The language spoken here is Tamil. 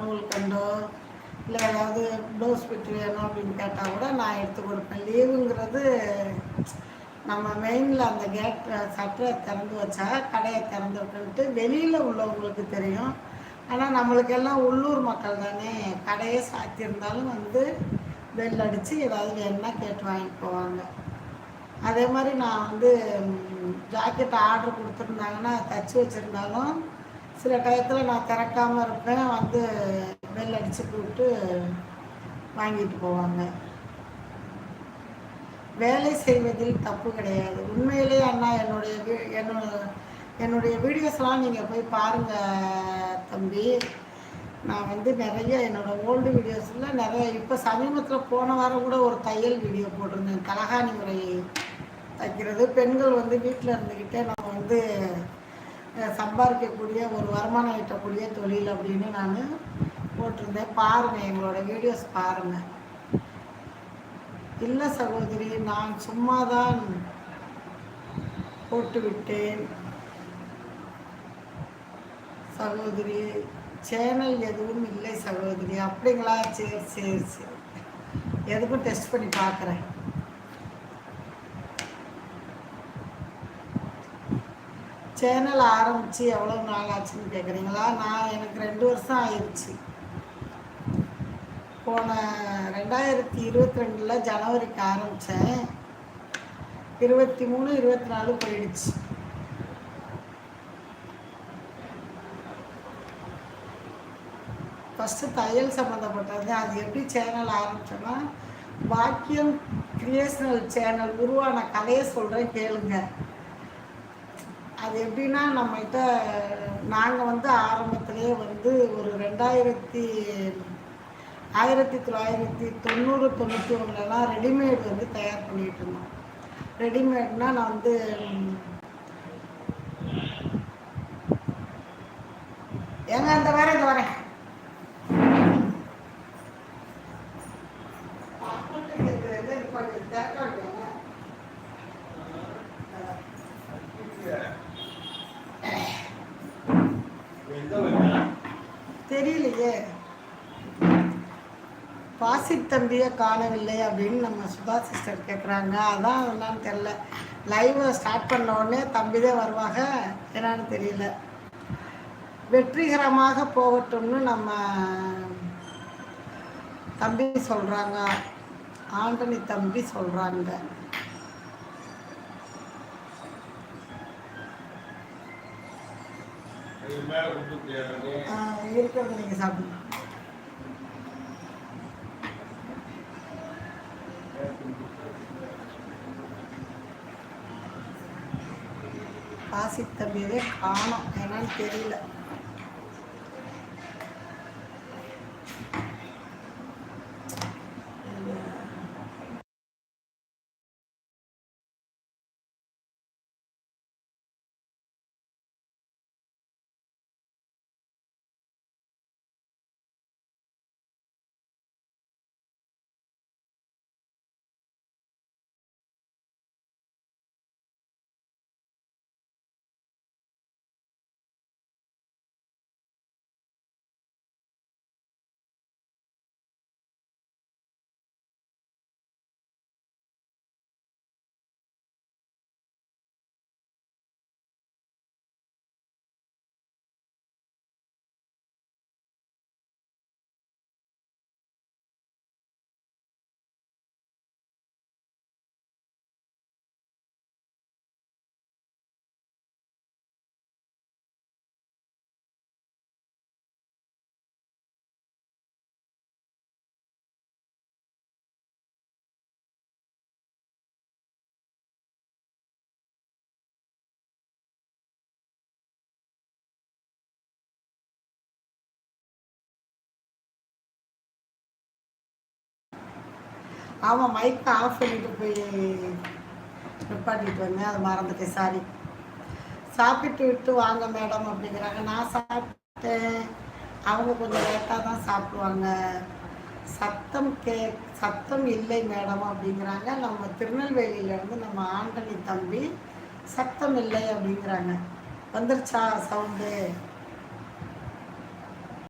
நூல் கண்டோ? இல்லை ஏதாவது ப்ளவுஸ் பிட்டு வேணும் அப்படின்னு கேட்டால் கூட நான் எடுத்து கொடுப்பேன். லீவுங்கிறது நம்ம மெயினில் அந்த கேட் சட்டரை திறந்து வச்சா கடையை திறந்து விட்டுன்ட்டு வெளியில் உள்ளவங்களுக்கு தெரியும். ஆனால் நம்மளுக்கெல்லாம் உள்ளூர் மக்கள் தானே. கடையே சாத்தியிருந்தாலும் வந்து பெல் அடித்து ஏதாவது வேணும்னா கேட்டு வாங்கிட்டு போவாங்க. அதே மாதிரி நான் வந்து ஜாக்கெட் ஆர்டர் கொடுத்துருந்தாங்கன்னா தைச்சி வச்சுருந்தாலும் சில டயத்தில் நான் திறக்காமல் இருப்பேன். வந்து பெல் அடித்து போட்டு வாங்கிட்டு போவாங்க. வேலை செய்வதில் தப்பு கிடையாது. உண்மையிலேயே அண்ணா என்னுடைய என்னோட என்னுடைய வீடியோஸ்லாம் நீங்கள் போய் பாருங்கள் தம்பி. நான் வந்து நிறைய என்னோடய ஓல்டு வீடியோஸில் நிறைய இப்போ சமீபத்தில் போன வாரம் கூட ஒரு தையல் வீடியோ போட்டிருந்தேன். தலகாணி முறை தைக்கிறது. பெண்கள் வந்து வீட்டில் இருந்துக்கிட்டே நம்ம வந்து சம்பாதிக்கக்கூடிய ஒரு வருமானம் ஈட்டக்கூடிய தொழில் அப்படின்னு நான் போட்டிருந்தேன். பாருங்கள் எங்களோட வீடியோஸ் பாருங்கள் இல்லை சகோதரி நான் சும்மா தான் போட்டுவிட்டேன். சகோதரி சேனல் எதுவும் இல்லை சகோதரி. அப்படிங்களா? சரி சரி சரி. எதுக்கும் டெஸ்ட் பண்ணி பார்க்குறேன். சேனல் ஆரம்பித்து எவ்வளோ நாள் ஆச்சுன்னு கேட்குறீங்களா நான் எனக்கு ரெண்டு வருஷம் ஆயிடுச்சு போன ரெண்டாயிரத்தி இருபத்தி ரெண்டில் ஜனவரிக்கு ஆரம்பித்தேன் இருபத்தி மூணு இருபத்தி நாலு போயிடுச்சு. ஃபஸ்ட்டு தையல் சம்மந்தப்பட்டது அது எப்படி சேனல் ஆரம்பித்தோன்னா பாக்கியம் கிரியேஷனல் சேனல் உருவான கதையை சொல்கிறேன் கேளுங்கள் அது எப்படின்னா நம்மகிட்ட நாங்கள் வந்து ஆரம்பத்திலே வந்து ஒரு ரெண்டாயிரத்தி ஆயிரத்தி தொள்ளாயிரத்தி தொண்ணூறு தொண்ணூற்றி ஒன்றுலலாம் ரெடிமேட் வந்து தயார் பண்ணிகிட்டு இருந்தோம். ரெடிமேட்னால் நான் வந்து ஏங்க அந்த வரேன் இந்த வரேன் தெரியலையே. பாசித் தம்பியை காணவில்லை அப்படின்னு நம்ம சுதா சிஸ்டர் கேட்குறாங்க அதான் என்னன்னு தெரில லைவை ஸ்டார்ட் பண்ண உடனே தம்பி தான் வருவாங்க. என்னன்னு தெரியல. வெற்றிகரமாக போகட்டும்னு நம்ம தம்பி சொல்கிறாங்க ஆண்டனி தம்பி சொல்கிறாங்க இருக்கிறத நீங்கள் சாப்பிடுங்க. காசி தம்பியவே காணும். என்னன்னு தெரியல. ஆமாம் மைக்கை ஆஃப் பண்ணிட்டு போய் நிப்பாட்டிட்டு வந்தேன். அதை மறந்துட்டேன். சாரி சாப்பிட்டு விட்டு வாங்க மேடம் அப்படிங்கிறாங்க. நான் சாப்பிட்டேன். அவங்க கொஞ்சம் லேட்டாக தான் சாப்பிடுவாங்க. சத்தம் கே சத்தம் இல்லை மேடம் அப்படிங்கிறாங்க. நம்ம திருநெல்வேலியிலேருந்து நம்ம ஆண்டனி தம்பி சத்தம் இல்லை அப்படிங்கிறாங்க. வந்துருச்சா சவுண்டு